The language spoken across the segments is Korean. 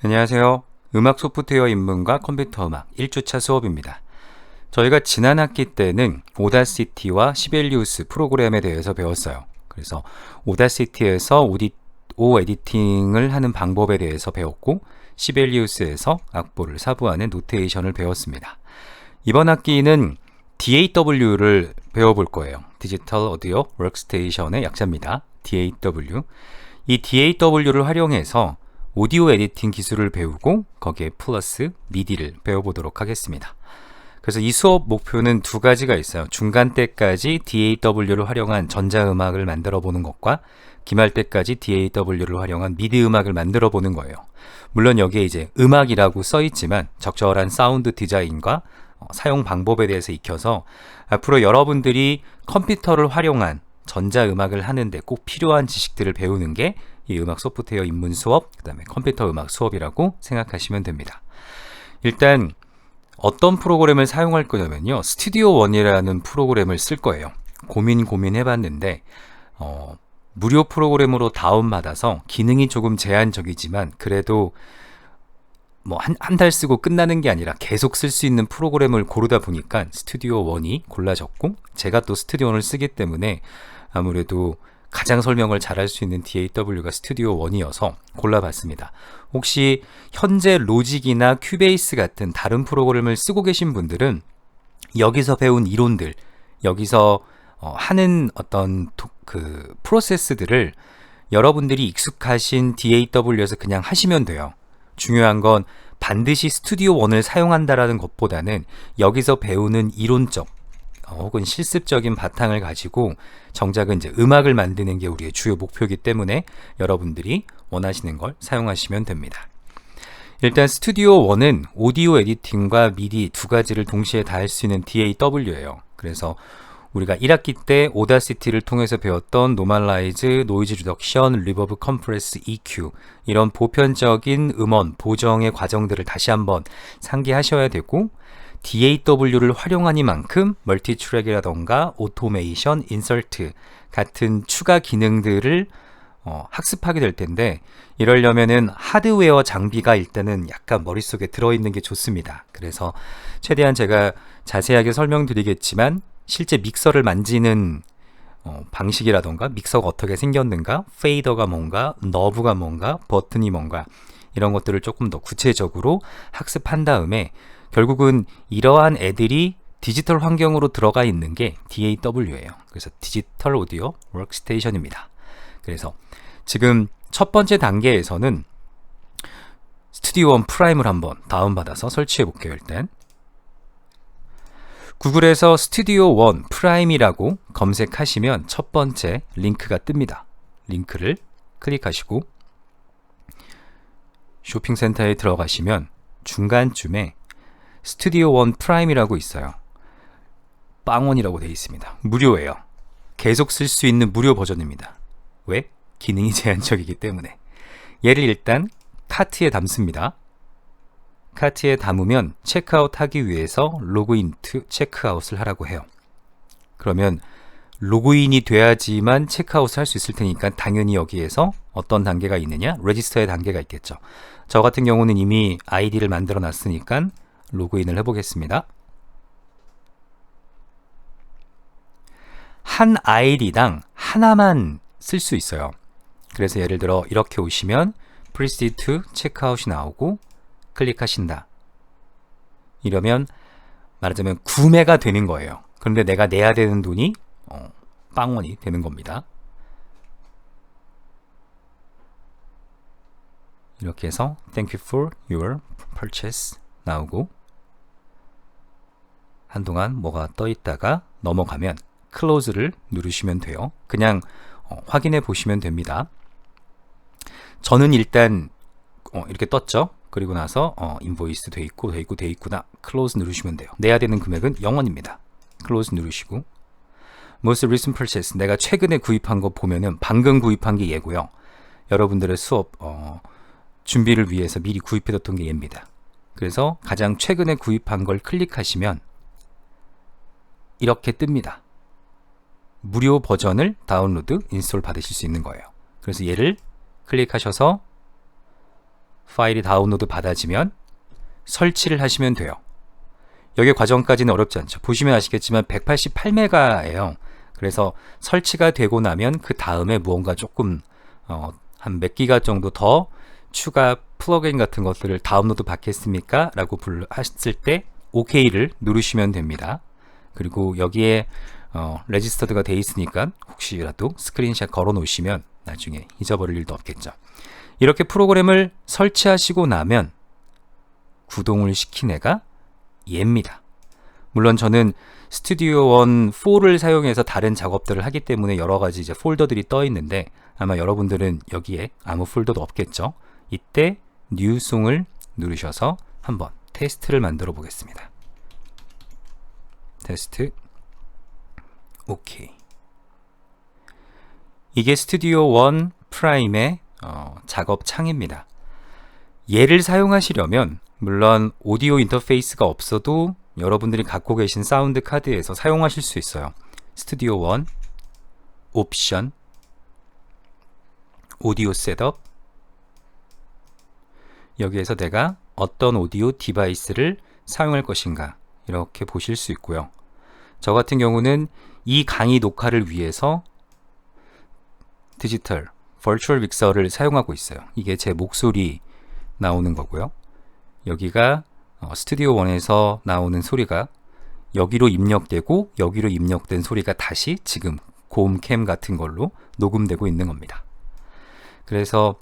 안녕하세요. 음악 소프트웨어 입문과 컴퓨터 음악 1주차 수업입니다. 저희가 지난 학기 때는 오다시티와 시벨리우스 프로그램에 대해서 배웠어요. 그래서 오다시티에서 오디, 오 에디팅을 하는 방법에 대해서 배웠고 시벨리우스에서 악보를 사부하는 노테이션을 배웠습니다. 이번 학기는 DAW를 배워볼 거예요. 디지털 오디오 워크스테이션의 약자입니다. DAW. 이 DAW를 활용해서 오디오 에디팅 기술을 배우고 거기에 플러스 미디를 배워보도록 하겠습니다. 그래서 이 수업 목표는 두 가지가 있어요. 중간 때까지 DAW를 활용한 전자음악을 만들어 보는 것과 기말 때까지 DAW를 활용한 미디 음악을 만들어 보는 거예요. 물론 여기에 이제 음악이라고 써 있지만 적절한 사운드 디자인과 어, 사용 방법에 대해서 익혀서 앞으로 여러분들이 컴퓨터를 활용한 전자음악을 하는데 꼭 필요한 지식들을 배우는 게 이 음악 소프트웨어 입문 수업, 그 다음에 컴퓨터 음악 수업이라고 생각하시면 됩니다. 일단 어떤 프로그램을 사용할 거냐면요. 스튜디오 원이라는 프로그램을 쓸 거예요. 고민 고민 해 봤는데 어, 무료 프로그램으로 다운받아서 기능이 조금 제한적이지만 그래도 뭐 한 한 달 쓰고 끝나는 게 아니라 계속 쓸 수 있는 프로그램을 고르다 보니까 스튜디오 원이 골라졌고 제가 또 스튜디오 원을 쓰기 때문에 아무래도 가장 설명을 잘할 수 있는 DAW가 스튜디오 원이어서 골라봤습니다. 혹시 현재 로직이나 큐베이스 같은 다른 프로그램을 쓰고 계신 분들은 여기서 배운 이론들, 여기서 어, 하는 어떤 도, 그 프로세스들을 여러분들이 익숙하신 DAW에서 그냥 하시면 돼요. 중요한 건 반드시 스튜디오 원을 사용한다라는 것보다는 여기서 배우는 이론적 어, 혹은 실습적인 바탕을 가지고 정작은 이제 음악을 만드는 게 우리의 주요 목표이기 때문에 여러분들이 원하시는 걸 사용하시면 됩니다. 일단 스튜디오 1은 오디오 에디팅과 미디 두 가지를 동시에 다 할 수 있는 DAW예요. 그래서 우리가 1학기 때 오다시티를 통해서 배웠던 노멀라이즈, 노이즈 리덕션, 리버브 컴프레스, EQ 이런 보편적인 음원 보정의 과정들을 다시 한번 상기하셔야 되고 DAW를 활용하니만큼 멀티 트랙이라던가 오토메이션, 인설트 같은 추가 기능들을 어, 학습하게 될 텐데 이러려면은 하드웨어 장비가 일단은 약간 머릿속에 들어있는 게 좋습니다. 그래서 최대한 제가 자세하게 설명드리겠지만 실제 믹서를 만지는 어, 방식이라던가 믹서가 어떻게 생겼는가, 페이더가 뭔가, 너브가 뭔가, 버튼이 뭔가 이런 것들을 조금 더 구체적으로 학습한 다음에 결국은 이러한 애들이 디지털 환경으로 들어가 있는 게 DAW예요. 그래서 디지털 오디오 워크스테이션입니다. 그래서 지금 첫 번째 단계에서는 스튜디오 원 프라임을 한번 다운받아서 설치해 볼게요, 일단. 구글에서 스튜디오 원 프라임이라고 검색하시면 첫 번째 링크가 뜹니다. 링크를 클릭하시고 쇼핑센터에 들어가시면 중간쯤에 스튜디오 원 프라임이라고 있어요. 빵원이라고 되어 있습니다. 무료예요. 계속 쓸 수 있는 무료 버전입니다. 왜? 기능이 제한적이기 때문에. 얘를 일단 카트에 담습니다. 카트에 담으면 체크아웃 하기 위해서 로그인 투 체크아웃을 하라고 해요. 그러면 로그인이 돼야지만 체크아웃을 할 수 있을 테니까 당연히 여기에서 어떤 단계가 있느냐? 레지스터의 단계가 있겠죠. 저 같은 경우는 이미 아이디를 만들어 놨으니까 로그인을 해보겠습니다. 한 아이디당 하나만 쓸 수 있어요. 그래서 예를 들어 이렇게 오시면 Proceed to Checkout이 나오고 클릭하신다. 이러면 말하자면 구매가 되는 거예요. 그런데 내가 내야 되는 돈이 어, 빵원이 되는 겁니다. 이렇게 해서 Thank you for your purchase 나오고 한동안 뭐가 떠 있다가 넘어가면 클로즈를 누르시면 돼요. 그냥 어, 확인해 보시면 됩니다. 저는 일단 어, 이렇게 떴죠. 그리고 나서 어, 인보이스 돼 있고 돼 있고 돼 있구나. 클로즈 누르시면 돼요. 내야 되는 금액은 0원입니다. 클로즈 누르시고 most recent purchase 내가 최근에 구입한 거 보면은 방금 구입한 게 얘고요. 여러분들의 수업 어, 준비를 위해서 미리 구입해뒀던 게 얘입니다. 그래서 가장 최근에 구입한 걸 클릭하시면 이렇게 뜹니다. 무료 버전을 다운로드, 인스톨 받으실 수 있는 거예요. 그래서 얘를 클릭하셔서 파일이 다운로드 받아지면 설치를 하시면 돼요. 여기 과정까지는 어렵지 않죠. 보시면 아시겠지만 188메가예요. 그래서 설치가 되고 나면 그 다음에 무언가 조금 어, 한 몇 기가 정도 더 추가 플러그인 같은 것들을 다운로드 받겠습니까? 라고 불 하셨을 때 OK를 누르시면 됩니다. 그리고 여기에 어, 레지스터드가 돼 있으니까 혹시라도 스크린샷 걸어 놓으시면 나중에 잊어버릴 일도 없겠죠. 이렇게 프로그램을 설치하시고 나면 구동을 시킨 애가 얘입니다. 물론 저는 스튜디오 1 4를 사용해서 다른 작업들을 하기 때문에 여러 가지 이제 폴더들이 떠 있는데 아마 여러분들은 여기에 아무 폴더도 없겠죠. 이때 뉴송을 누르셔서 한번 테스트를 만들어 보겠습니다. 테스트 오케이. 이게 스튜디오 1 프라임의 어, 작업 창입니다. 얘를 사용하시려면 물론 오디오 인터페이스가 없어도 여러분들이 갖고 계신 사운드 카드에서 사용하실 수 있어요. 스튜디오 1 옵션 오디오 셋업 여기에서 내가 어떤 오디오 디바이스를 사용할 것인가 이렇게 보실 수 있고요. 저 같은 경우는 이 강의 녹화를 위해서 디지털 버추얼 믹서를 사용하고 있어요. 이게 제 목소리 나오는 거고요. 여기가 어, 스튜디오 1에서 나오는 소리가 여기로 입력되고 여기로 입력된 소리가 다시 지금 고음캠 같은 걸로 녹음되고 있는 겁니다. 그래서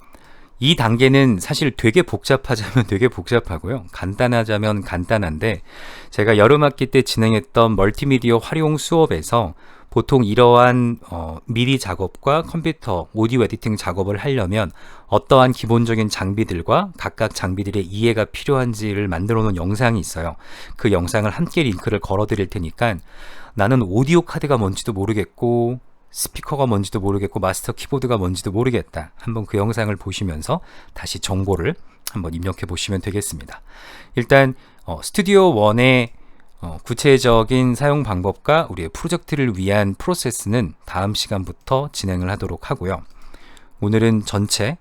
이 단계는 사실 되게 복잡하자면 되게 복잡하고요. 간단하자면 간단한데 제가 여름학기 때 진행했던 멀티미디어 활용 수업에서 보통 이러한 어, 미리 작업과 컴퓨터 오디오 에디팅 작업을 하려면 어떠한 기본적인 장비들과 각각 장비들의 이해가 필요한지를 만들어 놓은 영상이 있어요. 그 영상을 함께 링크를 걸어 드릴 테니까 나는 오디오 카드가 뭔지도 모르겠고 스피커가 뭔지도 모르겠고 마스터 키보드가 뭔지도 모르겠다. 한번 그 영상을 보시면서 다시 정보를 한번 입력해 보시면 되겠습니다. 일단 어, 스튜디오 1의 어, 구체적인 사용 방법과 우리의 프로젝트를 위한 프로세스는 다음 시간부터 진행을 하도록 하고요. 오늘은 전체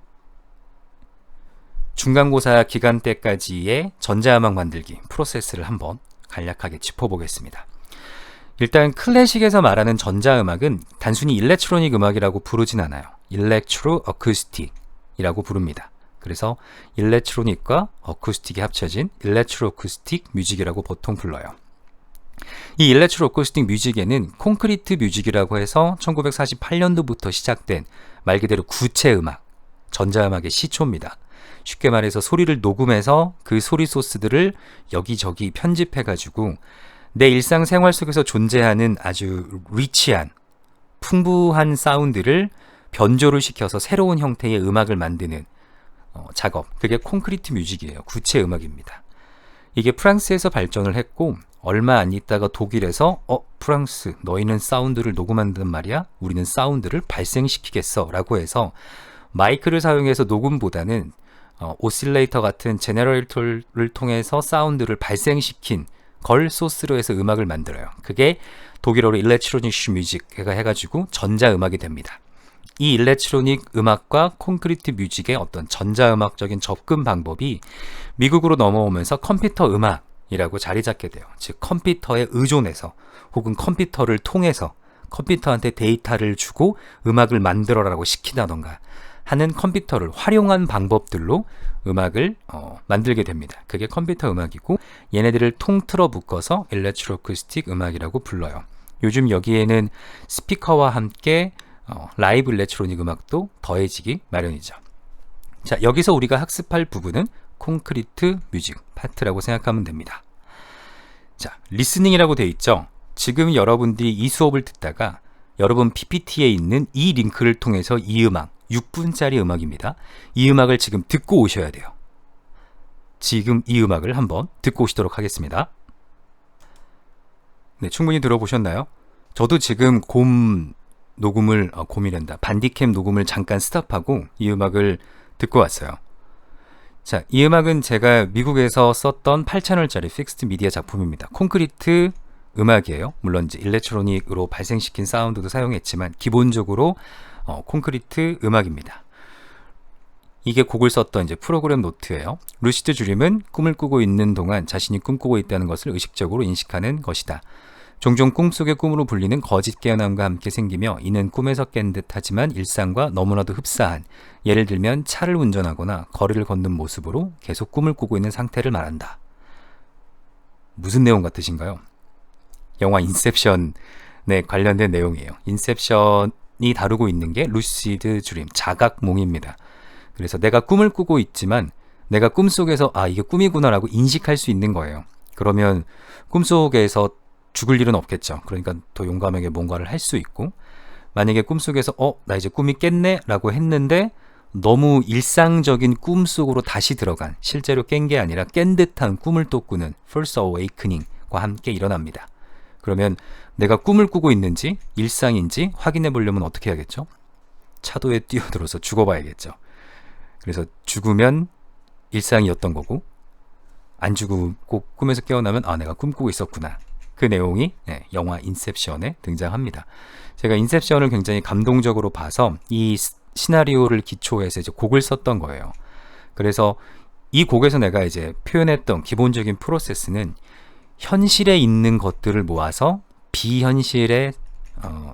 중간고사 기간 때까지의 전자음악 만들기 프로세스를 한번 간략하게 짚어보겠습니다. 일단 클래식에서 말하는 전자음악은 단순히 일렉트로닉 음악이라고 부르진 않아요. 일렉트로 어쿠스틱이라고 부릅니다. 그래서 일렉트로닉과 어쿠스틱이 합쳐진 일렉트로 어쿠스틱 뮤직이라고 보통 불러요. 이 일렉트로 어쿠스틱 뮤직에는 콘크리트 뮤직이라고 해서 1948년도부터 시작된 말 그대로 구체 음악, 전자음악의 시초입니다. 쉽게 말해서 소리를 녹음해서 그 소리 소스들을 여기저기 편집해가지고 내 일상생활 속에서 존재하는 아주 리치한, 풍부한 사운드를 변조를 시켜서 새로운 형태의 음악을 만드는 어, 작업. 그게 콘크리트 뮤직이에요. 구체 음악입니다. 이게 프랑스에서 발전을 했고 얼마 안 있다가 독일에서 어 프랑스 너희는 사운드를 녹음한단 말이야 우리는 사운드를 발생시키겠어 라고 해서 마이크를 사용해서 녹음보다는 어, 오실레이터 같은 제너레이터를 통해서 사운드를 발생시킨 걸 소스로 해서 음악을 만들어요 그게 독일어로 일렉트로닉 뮤직가 해가지고 전자 음악이 됩니다 이 일렉트로닉 음악과 콘크리트 뮤직의 어떤 전자음악적인 접근 방법이 미국으로 넘어오면서 컴퓨터 음악이라고 자리 잡게 돼요. 즉 컴퓨터에 의존해서 혹은 컴퓨터를 통해서 컴퓨터한테 데이터를 주고 음악을 만들어라고 시키다던가 하는 컴퓨터를 활용한 방법들로 음악을 어, 만들게 됩니다. 그게 컴퓨터 음악이고 얘네들을 통틀어 묶어서 일렉트로쿠스틱 음악이라고 불러요. 요즘 여기에는 스피커와 함께 어, 라이브 일렉트로닉 음악도 더해지기 마련이죠. 자, 여기서 우리가 학습할 부분은 콘크리트 뮤직 파트라고 생각하면 됩니다. 자, 리스닝이라고 되어 있죠. 지금 여러분들이 이 수업을 듣다가 여러분 PPT에 있는 이 링크를 통해서 이 음악, 6분짜리 음악입니다. 이 음악을 지금 듣고 오셔야 돼요. 지금 이 음악을 한번 듣고 오시도록 하겠습니다. 네, 충분히 들어보셨나요? 저도 지금 곰 녹음을 어, 곰이란다. 반디캠 녹음을 잠깐 스탑하고 이 음악을 듣고 왔어요. 자, 이 음악은 제가 미국에서 썼던 8채널짜리 픽스트 미디어 작품입니다. 콘크리트 음악이에요. 물론 이제 일렉트로닉으로 발생시킨 사운드도 사용했지만 기본적으로 어, 콘크리트 음악입니다. 이게 곡을 썼던 이제 프로그램 노트예요. 루시드 주림은 꿈을 꾸고 있는 동안 자신이 꿈꾸고 있다는 것을 의식적으로 인식하는 것이다. 종종 꿈속의 꿈으로 불리는 거짓 깨어남과 함께 생기며 이는 꿈에서 깬 듯하지만 일상과 너무나도 흡사한 예를 들면 차를 운전하거나 거리를 걷는 모습으로 계속 꿈을 꾸고 있는 상태를 말한다. 무슨 내용 같으신가요? 영화 인셉션에 관련된 내용이에요. 인셉션이 다루고 있는 게 루시드 드림, 자각몽입니다. 그래서 내가 꿈을 꾸고 있지만 내가 꿈속에서 아, 이게 꿈이구나라고 인식할 수 있는 거예요. 그러면 꿈속에서 죽을 일은 없겠죠. 그러니까 더 용감하게 뭔가를 할 수 있고 만약에 꿈속에서 어, 나 이제 꿈이 깼네 라고 했는데 너무 일상적인 꿈 속으로 다시 들어간 실제로 깬 게 아니라 깬 듯한 꿈을 또 꾸는 first awakening과 함께 일어납니다. 그러면 내가 꿈을 꾸고 있는지 일상인지 확인해 보려면 어떻게 해야겠죠? 차도에 뛰어들어서 죽어봐야겠죠. 그래서 죽으면 일상이었던 거고 안 죽고 꿈에서 깨어나면 아 내가 꿈꾸고 있었구나. 그 내용이 네, 영화 인셉션에 등장합니다. 제가 인셉션을 굉장히 감동적으로 봐서 이 시나리오를 기초해서 이제 곡을 썼던 거예요. 그래서 이 곡에서 내가 이제 표현했던 기본적인 프로세스는 현실에 있는 것들을 모아서 비현실의 어,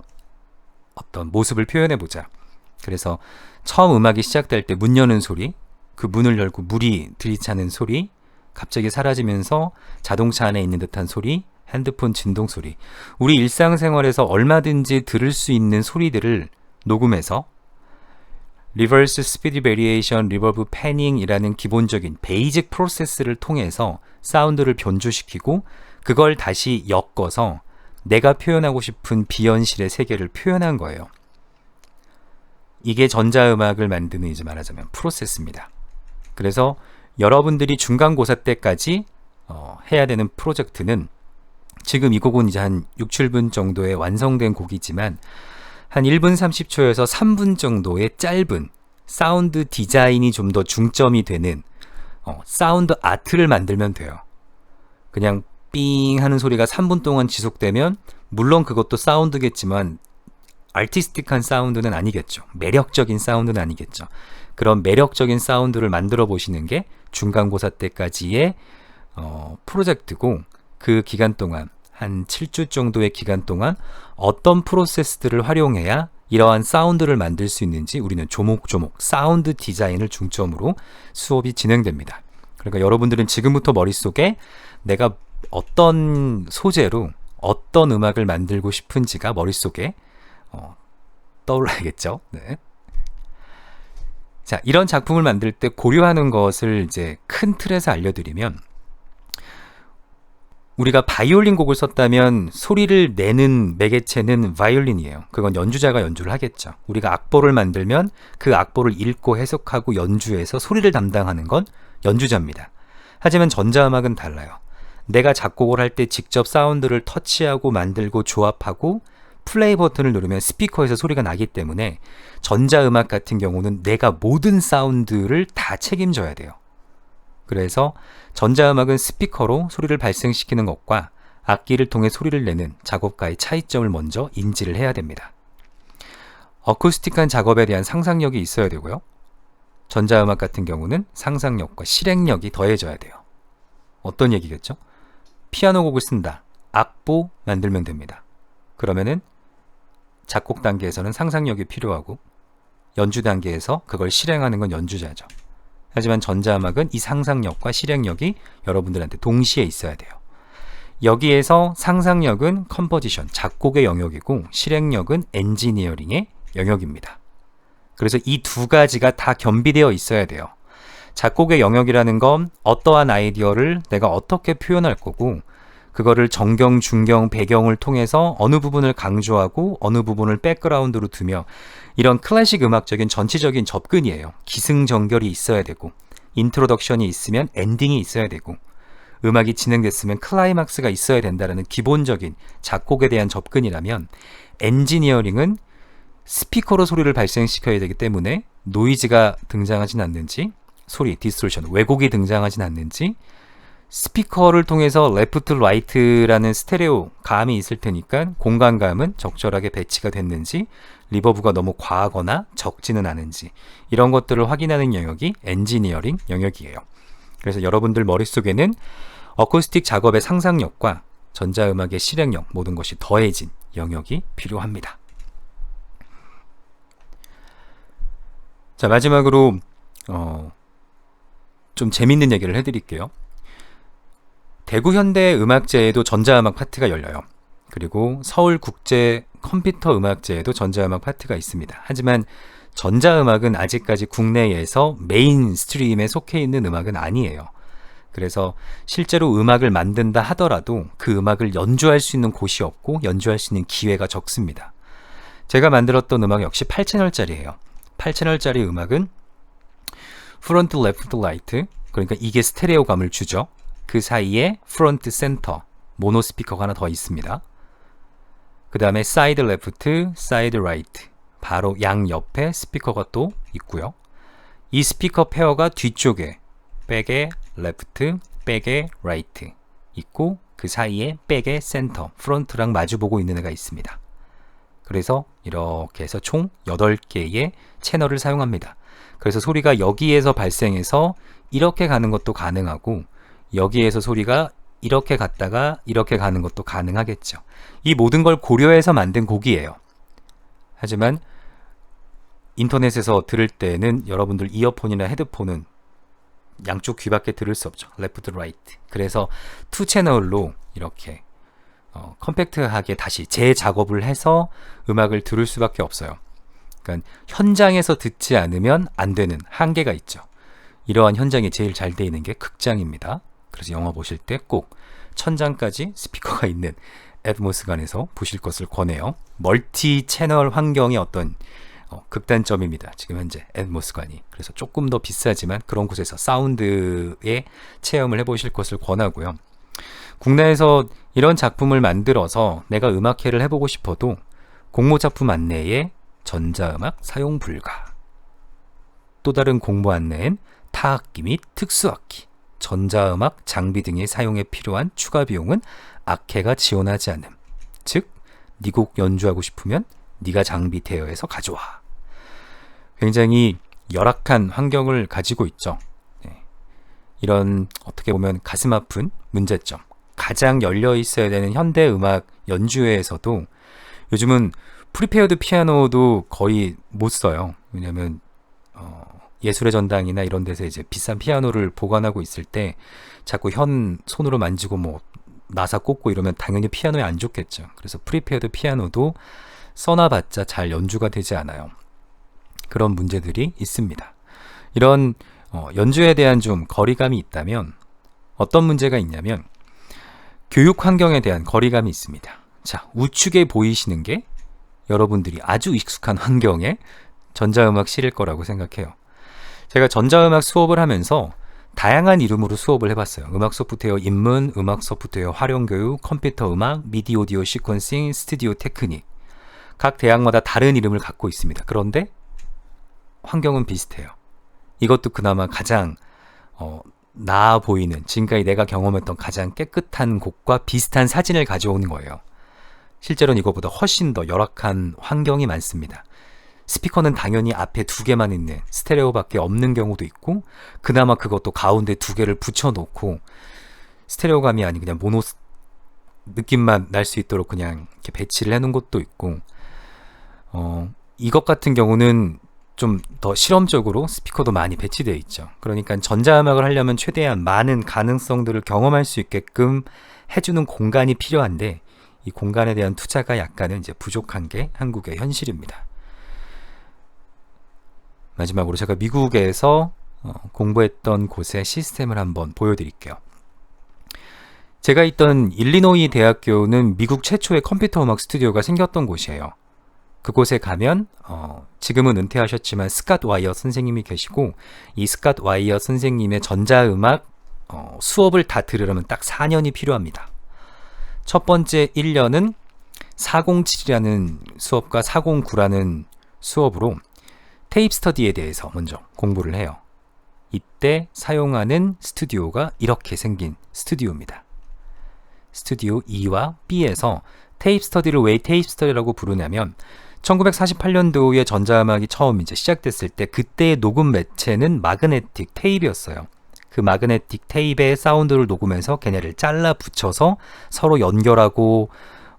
어떤 모습을 표현해 보자. 그래서 처음 음악이 시작될 때 문 여는 소리, 그 문을 열고 물이 들이차는 소리, 갑자기 사라지면서 자동차 안에 있는 듯한 소리, 핸드폰 진동 소리. 우리 일상생활에서 얼마든지 들을 수 있는 소리들을 녹음해서 리버스 스피드 베리에이션 리버브 패닝이라는 기본적인 베이직 프로세스를 통해서 사운드를 변주시키고 그걸 다시 엮어서 내가 표현하고 싶은 비현실의 세계를 표현한 거예요. 이게 전자음악을 만드는 이제 말하자면 프로세스입니다. 그래서 여러분들이 중간고사 때까지 어, 해야 되는 프로젝트는 지금 이 곡은 이제 한 6, 7분 정도의 완성된 곡이지만 한 1분 30초에서 3분 정도의 짧은 사운드 디자인이 좀 더 중점이 되는 어, 사운드 아트를 만들면 돼요. 그냥 삥 하는 소리가 3분 동안 지속되면 물론 그것도 사운드겠지만 아티스틱한 사운드는 아니겠죠. 매력적인 사운드는 아니겠죠. 그런 매력적인 사운드를 만들어 보시는 게 중간고사 때까지의 어, 프로젝트고 그 기간 동안 한 7주 정도의 기간 동안 어떤 프로세스들을 활용해야 이러한 사운드를 만들 수 있는지 우리는 조목조목 사운드 디자인을 중점으로 수업이 진행됩니다. 그러니까 여러분들은 지금부터 머릿속에 내가 어떤 소재로 어떤 음악을 만들고 싶은지가 머릿속에 어, 떠올라야겠죠. 네. 자, 이런 작품을 만들 때 고려하는 것을 이제 큰 틀에서 알려드리면 우리가 바이올린 곡을 썼다면 소리를 내는 매개체는 바이올린이에요. 그건 연주자가 연주를 하겠죠. 우리가 악보를 만들면 그 악보를 읽고 해석하고 연주해서 소리를 담당하는 건 연주자입니다. 하지만 전자음악은 달라요. 내가 작곡을 할 때 직접 사운드를 터치하고 만들고 조합하고 플레이 버튼을 누르면 스피커에서 소리가 나기 때문에 전자음악 같은 경우는 내가 모든 사운드를 다 책임져야 돼요. 그래서 전자음악은 스피커로 소리를 발생시키는 것과 악기를 통해 소리를 내는 작업가의 차이점을 먼저 인지를 해야 됩니다. 어쿠스틱한 작업에 대한 상상력이 있어야 되고요. 전자음악 같은 경우는 상상력과 실행력이 더해져야 돼요. 어떤 얘기겠죠? 피아노 곡을 쓴다. 악보 만들면 됩니다. 그러면은 작곡 단계에서는 상상력이 필요하고 연주 단계에서 그걸 실행하는 건 연주자죠. 하지만 전자음악은 이 상상력과 실행력이 여러분들한테 동시에 있어야 돼요. 여기에서 상상력은 컴포지션, 작곡의 영역이고 실행력은 엔지니어링의 영역입니다. 그래서 이 두 가지가 다 겸비되어 있어야 돼요. 작곡의 영역이라는 건 어떠한 아이디어를 내가 어떻게 표현할 거고 그거를 정경, 중경, 배경을 통해서 어느 부분을 강조하고 어느 부분을 백그라운드로 두며 이런 클래식 음악적인 전체적인 접근이에요. 기승전결이 있어야 되고 인트로덕션이 있으면 엔딩이 있어야 되고 음악이 진행됐으면 클라이막스가 있어야 된다는 기본적인 작곡에 대한 접근이라면 엔지니어링은 스피커로 소리를 발생시켜야 되기 때문에 노이즈가 등장하진 않는지 소리, 디스토션, 왜곡이 등장하진 않는지 스피커를 통해서 레프트 라이트라는 스테레오 감이 있을 테니까 공간감은 적절하게 배치가 됐는지 리버브가 너무 과하거나 적지는 않은지 이런 것들을 확인하는 영역이 엔지니어링 영역이에요. 그래서 여러분들 머릿속에는 어쿠스틱 작업의 상상력과 전자음악의 실행력 모든 것이 더해진 영역이 필요합니다. 자 마지막으로 어, 좀 재밌는 얘기를 해드릴게요. 대구 현대 음악제에도 전자음악 파트가 열려요. 그리고 서울 국제 컴퓨터 음악제에도 전자음악 파트가 있습니다. 하지만 전자음악은 아직까지 국내에서 메인 스트림에 속해 있는 음악은 아니에요. 그래서 실제로 음악을 만든다 하더라도 그 음악을 연주할 수 있는 곳이 없고 연주할 수 있는 기회가 적습니다. 제가 만들었던 음악 역시 8채널짜리예요. 8채널짜리 음악은 프론트 레프트 라이트 그러니까 이게 스테레오감을 주죠. 그 사이에 프론트 센터 모노 스피커가 하나 더 있습니다. 그 다음에 사이드 레프트, 사이드 라이트 바로 양 옆에 스피커가 또 있고요. 이 스피커 페어가 뒤쪽에 백에 레프트, 백에 라이트 있고 그 사이에 백에 센터, 프론트랑 마주보고 있는 애가 있습니다. 그래서 이렇게 해서 총 8개의 채널을 사용합니다. 그래서 소리가 여기에서 발생해서 이렇게 가는 것도 가능하고 여기에서 소리가 이렇게 갔다가 이렇게 가는 것도 가능하겠죠. 이 모든 걸 고려해서 만든 곡이에요. 하지만 인터넷에서 들을 때는 여러분들 이어폰이나 헤드폰은 양쪽 귀밖에 들을 수 없죠. 레프트 라이트. 그래서 투 채널로 이렇게 어, 컴팩트하게 다시 재작업을 해서 음악을 들을 수밖에 없어요. 그러니까 현장에서 듣지 않으면 안 되는 한계가 있죠. 이러한 현장이 제일 잘 돼 있는 게 극장입니다. 그래서 영화 보실 때 꼭 천장까지 스피커가 있는 애트모스관에서 보실 것을 권해요. 멀티 채널 환경의 어떤 어, 극단점입니다. 지금 현재 애트모스관이. 그래서 조금 더 비싸지만 그런 곳에서 사운드의 체험을 해보실 것을 권하고요. 국내에서 이런 작품을 만들어서 내가 음악회를 해보고 싶어도 공모 작품 안내에 전자음악 사용 불가. 또 다른 공모 안내엔 타악기 및 특수악기, 전자음악 장비 등의 사용에 필요한 추가 비용은 악회가 지원하지 않음. 즉, 네 곡 연주하고 싶으면 네가 장비 대여해서 가져와. 굉장히 열악한 환경을 가지고 있죠. 네. 이런 어떻게 보면 가슴 아픈 문제점. 가장 열려 있어야 되는 현대 음악 연주회에서도 요즘은 프리페어드 피아노도 거의 못 써요. 왜냐면 어, 예술의 전당이나 이런 데서 이제 비싼 피아노를 보관하고 있을 때 자꾸 현 손으로 만지고 뭐 나사 꽂고 이러면 당연히 피아노에 안 좋겠죠. 그래서 프리페어드 피아노도 써놔봤자 잘 연주가 되지 않아요. 그런 문제들이 있습니다. 이런 어, 연주에 대한 좀 거리감이 있다면 어떤 문제가 있냐면 교육 환경에 대한 거리감이 있습니다. 자, 우측에 보이시는 게 여러분들이 아주 익숙한 환경에 전자음악 실일 거라고 생각해요. 제가 전자음악 수업을 하면서 다양한 이름으로 수업을 해봤어요. 음악 소프트웨어 입문, 음악 소프트웨어 활용 교육, 컴퓨터 음악, 미디 오디오 시퀀싱, 스튜디오 테크닉. 각 대학마다 다른 이름을 갖고 있습니다. 그런데 환경은 비슷해요. 이것도 그나마 가장 어, 나아 보이는 지금까지 내가 경험했던 가장 깨끗한 곳과 비슷한 사진을 가져오는 거예요. 실제로는 이거보다 훨씬 더 열악한 환경이 많습니다. 스피커는 당연히 앞에 두 개만 있는 스테레오밖에 없는 경우도 있고 그나마 그것도 가운데 두 개를 붙여놓고 스테레오감이 아닌 그냥 모노 느낌만 날 수 있도록 그냥 이렇게 배치를 해놓은 것도 있고 어 이것 같은 경우는 좀 더 실험적으로 스피커도 많이 배치되어 있죠. 그러니까 전자음악을 하려면 최대한 많은 가능성들을 경험할 수 있게끔 해주는 공간이 필요한데 이 공간에 대한 투자가 약간은 이제 부족한 게 한국의 현실입니다. 마지막으로 제가 미국에서 어, 공부했던 곳의 시스템을 한번 보여드릴게요. 제가 있던 일리노이 대학교는 미국 최초의 컴퓨터 음악 스튜디오가 생겼던 곳이에요. 그곳에 가면 어, 지금은 은퇴하셨지만 스캇 와이어 선생님이 계시고 이 스캇 와이어 선생님의 전자음악 어, 수업을 다 들으려면 딱 4년이 필요합니다. 첫 번째 1년은 407이라는 수업과 409라는 수업으로 테이프 스터디에 대해서 먼저 공부를 해요. 이때 사용하는 스튜디오가 이렇게 생긴 스튜디오입니다. 스튜디오 E와 B에서 테이프 스터디를 왜 테이프 스터디라고 부르냐면 1948년도에 전자음악이 처음 이제 시작됐을 때 그때의 녹음 매체는 마그네틱 테이프였어요. 그 마그네틱 테이프의 사운드를 녹으면서 걔네를 잘라 붙여서 서로 연결하고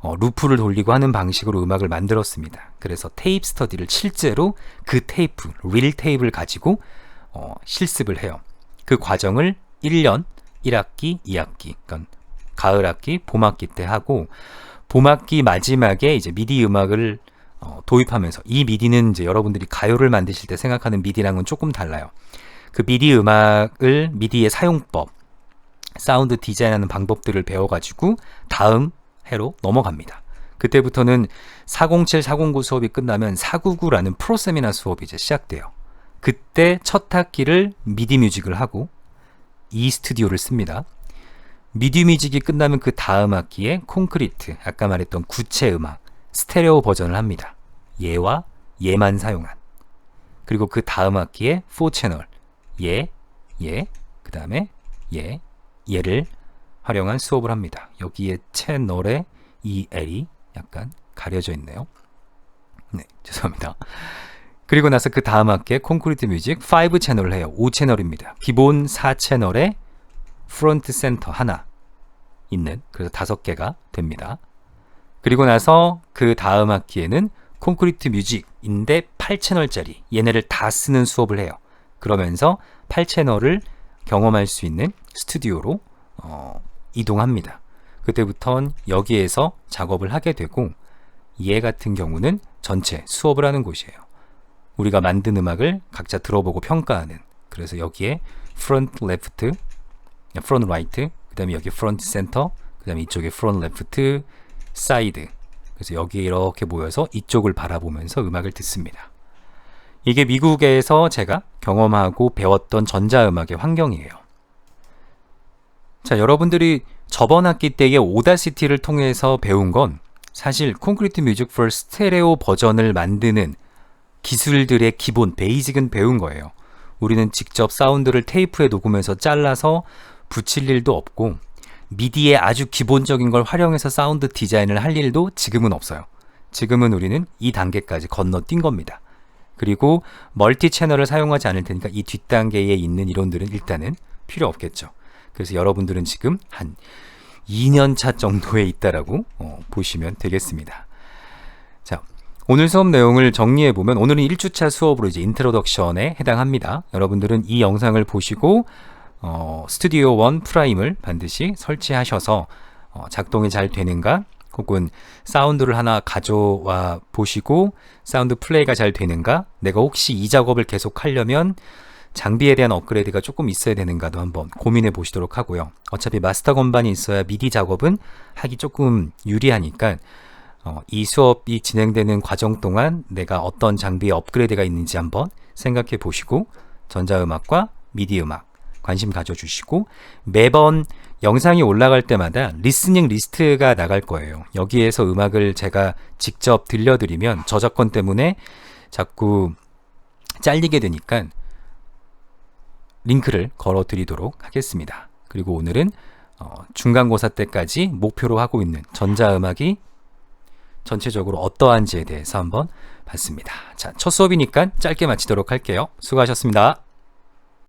어, 루프를 돌리고 하는 방식으로 음악을 만들었습니다. 그래서 테이프 스터디를 실제로 그 테이프, 릴 테이프를 가지고 어, 실습을 해요. 그 과정을 1년, 1학기, 2학기, 그러니까 가을 학기, 봄 학기 때 하고 봄 학기 마지막에 이제 미디 음악을 어, 도입하면서 이 미디는 이제 여러분들이 가요를 만드실 때 생각하는 미디랑은 조금 달라요. 그 미디 음악을 미디의 사용법, 사운드 디자인하는 방법들을 배워가지고 다음 해로 넘어갑니다. 그때부터는 407, 409 수업이 끝나면 499라는 프로 세미나 수업이 이제 시작돼요. 그때 첫 학기를 미디 뮤직을 하고 이 스튜디오를 씁니다. 미디 뮤직이 끝나면 그 다음 학기에 콘크리트, 아까 말했던 구체 음악, 스테레오 버전을 합니다. 얘와 얘만 사용한. 그리고 그 다음 학기에 4채널, 얘, 얘, 그 다음에 얘, 얘를 활용한 수업을 합니다. 여기에 채널에 이 L이 약간 가려져 있네요. 네, 죄송합니다. 그리고 나서 그 다음 학기에 콘크리트 뮤직 5 채널을 해요. 5 채널입니다. 기본 4 채널에 프론트 센터 하나 있는 그래서 다섯 개가 됩니다. 그리고 나서 그 다음 학기에는 콘크리트 뮤직인데 8채널짜리 얘네를 다 쓰는 수업을 해요. 그러면서 8채널을 경험할 수 있는 스튜디오로 어, 이동합니다. 그때부턴 여기에서 작업을 하게 되고 얘 같은 경우는 전체 수업을 하는 곳이에요. 우리가 만든 음악을 각자 들어보고 평가하는 그래서 여기에 프론트 레프트, 프론트 라이트, 그 다음에 여기 프론트 센터, 그 다음에 이쪽에 프론트 레프트, 사이드 그래서 여기에 이렇게 모여서 이쪽을 바라보면서 음악을 듣습니다. 이게 미국에서 제가 경험하고 배웠던 전자음악의 환경이에요. 자, 여러분들이 저번 학기 때의 오다시티를 통해서 배운 건 사실 콘크리트 뮤직 for 스테레오 버전을 만드는 기술들의 기본 베이직은 배운 거예요. 우리는 직접 사운드를 테이프에 녹으면서 잘라서 붙일 일도 없고 미디의 아주 기본적인 걸 활용해서 사운드 디자인을 할 일도 지금은 없어요. 지금은 우리는 이 단계까지 건너뛴 겁니다. 그리고 멀티 채널을 사용하지 않을 테니까 이 뒷단계에 있는 이론들은 일단은 필요 없겠죠. 그래서 여러분들은 지금 한 2년 차 정도에 있다라고 어, 보시면 되겠습니다. 자, 오늘 수업 내용을 정리해 보면 오늘은 1주차 수업으로 이제 인트로덕션에 해당합니다. 여러분들은 이 영상을 보시고 어, 스튜디오 원 프라임을 반드시 설치하셔서 어, 작동이 잘 되는가 혹은 사운드를 하나 가져와 보시고 사운드 플레이가 잘 되는가 내가 혹시 이 작업을 계속 하려면 장비에 대한 업그레이드가 조금 있어야 되는가도 한번 고민해 보시도록 하고요. 어차피 마스터 건반이 있어야 미디 작업은 하기 조금 유리하니까 어, 이 수업이 진행되는 과정 동안 내가 어떤 장비에 업그레이드가 있는지 한번 생각해 보시고 전자음악과 미디 음악 관심 가져주시고 매번 영상이 올라갈 때마다 리스닝 리스트가 나갈 거예요. 여기에서 음악을 제가 직접 들려드리면 저작권 때문에 자꾸 잘리게 되니까 링크를 걸어 드리도록 하겠습니다. 그리고 오늘은 어, 중간고사 때까지 목표로 하고 있는 전자음악이 전체적으로 어떠한지에 대해서 한번 봤습니다. 자, 첫 수업이니까 짧게 마치도록 할게요. 수고하셨습니다.